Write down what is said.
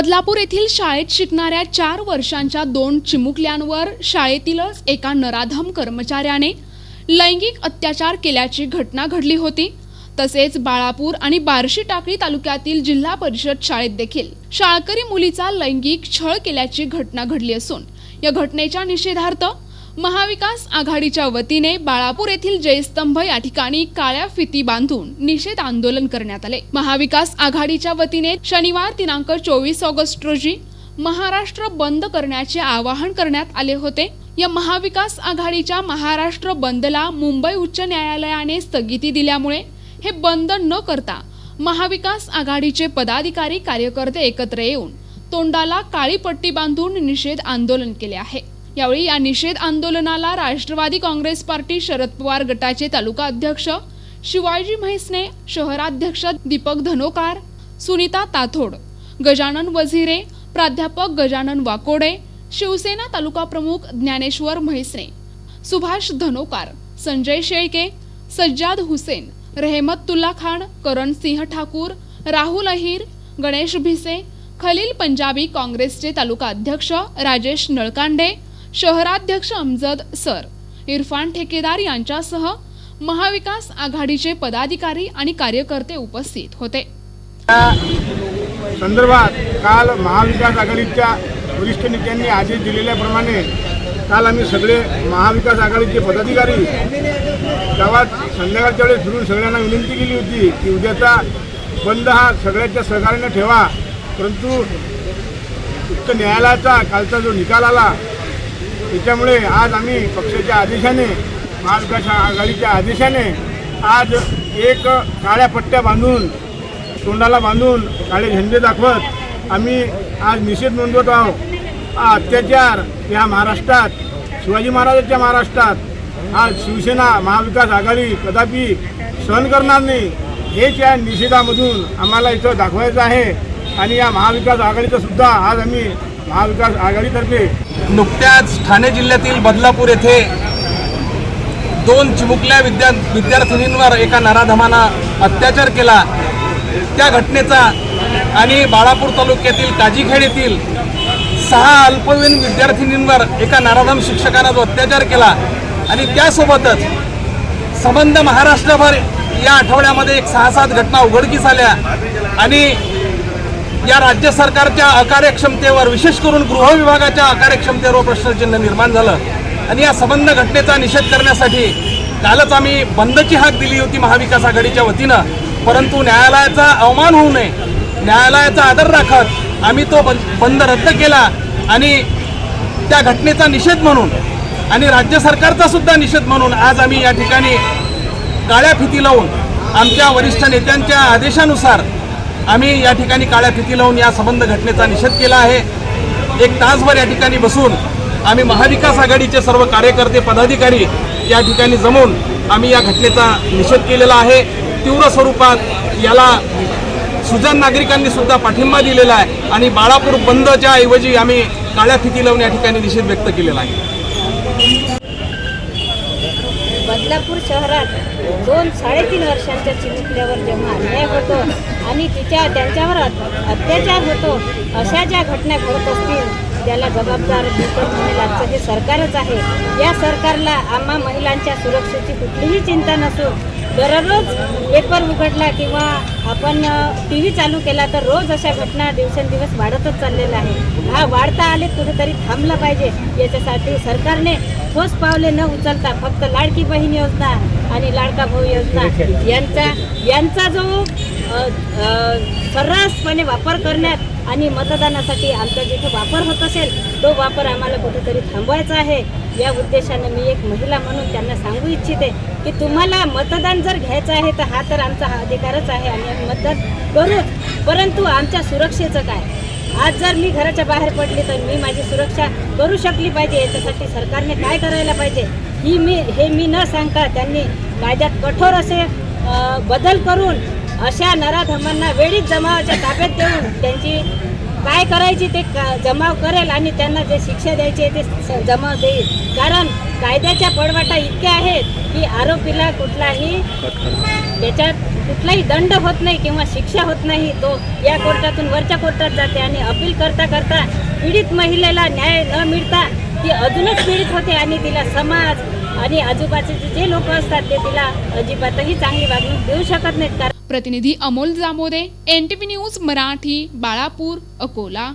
बदलापूर येथील शाळेत शिकणाऱ्या चार वर्षांच्या दोन चिमुकल्यांवर शाळेतीलच एका नराधम कर्मचाऱ्याने लैंगिक अत्याचार केल्याची घटना घडली होती. तसेच बाळापूर आणि बार्शी टाकळी तालुक्यातील जिल्हा परिषद शाळेत देखील शाळकरी मुलीचा लैंगिक छळ केल्याची घटना घडली असून या घटनेच्या निषेधार्थ महाविकास आघाडीच्या वतीने बाळापूर येथील जयस्तंभ या ठिकाणी काळ्या फिती बांधून निषेध आंदोलन करण्यात आले. महाविकास आघाडीच्या वतीने शनिवार दिनांक चोवीस ऑगस्ट रोजी महाराष्ट्र बंद करण्याचे आवाहन करण्यात आले होते. या महाविकास आघाडीच्या महाराष्ट्र बंदला मुंबई उच्च न्यायालयाने स्थगिती दिल्यामुळे हे बंद न करता महाविकास आघाडीचे पदाधिकारी कार्यकर्ते एकत्र येऊन तोंडाला काळी पट्टी बांधून निषेध आंदोलन केले आहे. यावेळी या निषेध आंदोलनाला राष्ट्रवादी काँग्रेस पार्टी शरद पवार गटाचे तालुका अध्यक्ष शिवाजी म्हैसने शहराध्यक्ष दीपक धनोकार सुनीता ताथोड गजानन वझिरे प्राध्यापक गजानन वाकोडे शिवसेना तालुका प्रमुख ज्ञानेश्वर म्हैसने सुभाष धनोकार संजय शेळके सज्जाद हुसेन रेहमतुल्ला खान करण सिंह ठाकूर राहुल अहिर गणेश भिसे खलील पंजाबी काँग्रेसचे तालुका अध्यक्ष राजेश नळकांडे शहराध्यक्ष अमजद सर इरफान ठेकेदार यांच्यासह महाविकास आघाडीचे पदाधिकारी आणि कार्यकर्ते उपस्थित होते. संदर्भात काल महाविकास आघाडीच्या वरिष्ठ नेत्यांनी आदेश दिलेल्याप्रमाणे काल आम्ही सगळे महाविकास आघाडीचे पदाधिकारी गावात संध्याकाळच्या वेळेस फिरून सगळ्यांना विनंती केली होती की उद्याचा बंद हा सगळ्यांच्या सहकार्याने ठेवा परंतु उच्च न्यायालयाचा कालचा जो निकाल आला त्याच्यामुळे आज आम्ही पक्षाच्या आदेशाने महाविकास आघाडीच्या आदेशाने आज एक काळ्या पट्ट्या बांधून तोंडाला बांधून काळे झेंडे दाखवत आम्ही आज निषेध नोंदवत आहोत. हा अत्याचार या महाराष्ट्रात शिवाजी महाराजांच्या महाराष्ट्रात आज शिवसेना महाविकास आघाडी कदापि सहन करणार नाही. हेच या निषेधामधून आम्हाला इथं दाखवायचं आहे. आणि या महाविकास आघाडीचं सुद्धा आज आम्ही महाविकास आघाडीतर्फे नुकत्याच ठाणे जिल्ह्यातील बदलापूर येथे दोन चिमुकल्या विद्या विद्यार्थिनींवर एका नराधमानं अत्याचार केला. त्या घटनेचा आणि बाळापूर तालुक्यातील काजीखेड येथील सहा अल्पवयीन विद्यार्थिनींवर एका नराधम शिक्षकानं जो अत्याचार केला आणि त्यासोबतच संबंध महाराष्ट्रभर या आठवड्यामध्ये एक सहा सात घटना उघडकीस आल्या आणि या राज्य सरकारच्या अकार्यक्षमतेवर विशेष करून गृह विभागाच्या अकार्यक्षमतेवर प्रश्नचिन्ह निर्माण झालं. आणि या संबंध घटनेचा निषेध करण्यासाठी कालच आम्ही बंदची हाक दिली होती महाविकास आघाडीच्या वतीनं. परंतु न्यायालयाचा अवमान होऊ नये न्यायालयाचा आदर राखत आम्ही तो बंद बंद रद्द केला आणि त्या घटनेचा निषेध म्हणून आणि राज्य सरकारचा सुद्धा निषेध म्हणून आज आम्ही या ठिकाणी काळ्या फिती लावून आमच्या वरिष्ठ नेत्यांच्या आदेशानुसार आम्ही या ठिकाणी काळ्या फिती लावून या संबंध घटनेचा निषेध केला आहे. एक तासभर या ठिकाणी बसून आम्ही महाविकास आघाडीचे सर्व कार्यकर्ते पदाधिकारी या ठिकाणी जमून आम्ही या घटनेचा निषेध केलेला आहे. तीव्र स्वरूपात याला सुजन नागरिकांनी सुद्धा पाठिंबा दिलेला आहे आणि बाळापूर बंदच्या ऐवजी आम्ही काळ्या फिती लावून या ठिकाणी निषेध व्यक्त केलेला आहे. बदलापूर शहरात दोन साडेतीन वर्षांच्या चिमुकल्यावर जेव्हा अन्याय होतो आणि तिच्या त्यांच्यावर अत्याचार होतो अशा ज्या घटना घडत असतील त्याला जबाबदार बिलकुल लागतं हे सरकारच आहे. या सरकारला आम्हा महिलांच्या सुरक्षेची कुठलीही चिंता नसून दररोज पेपर उघडला किंवा आपण टी व्ही चालू केला तर रोज अशा घटना दिवसेंदिवस वाढतच चाललेला आहे हा वाढता आले कुठेतरी थांबलं पाहिजे. याच्यासाठी सरकारने ठोस पावले न उचलता फक्त लाडकी बहीण योजना आणि लाडका भाऊ योजना यांचा यांचा जो सर्रासपणे वापर करण्यात आणि मतदानासाठी आमचा जिथे वापर होत असेल तो वापर आम्हाला कुठेतरी थांबवायचा आहे. या उद्देशाने मी एक महिला म्हणून त्यांना सांगू इच्छिते की तुम्हाला मतदान जर घ्यायचं आहे तर हा तर आमचा हा अधिकारच आहे आणि आम्ही मतदान करूच. परंतु आमच्या सुरक्षेचं काय? आज जर मी घराच्या बाहेर पडली तर मी माझी सुरक्षा करू शकली पाहिजे. याच्यासाठी सरकारने काय करायला पाहिजे? ही मी हे मी न सांगता त्यांनी कायद्यात कठोर असे बदल करून अशा नराधमांना वेळीच जमावाच्या ताब्यात देऊन त्यांची काय करायची ते का- जमाव करेल आणि त्यांना जे शिक्षा द्यायची आहे ते जमाव देईल. कारण कायद्याच्या पडवाटा इतक्या आहेत की आरोपीला कुठलाही त्याच्यात कुठलाही दंड होत नाही किंवा शिक्षा होत नाही तो या कोर्टातून वरच्या कोर्टात जाते आणि अपील करता करता पीडित महिलेला न्याय न मिळता ती अजूनच पीडित होते आणि तिला समाज आणि आजूबाजूचे जे लोक असतात ते तिला अजिबातही चांगली वागणूक देऊ शकत नाहीत कारण प्रतिनिधी Amol Jamode N T news Marathi Balapur Akola.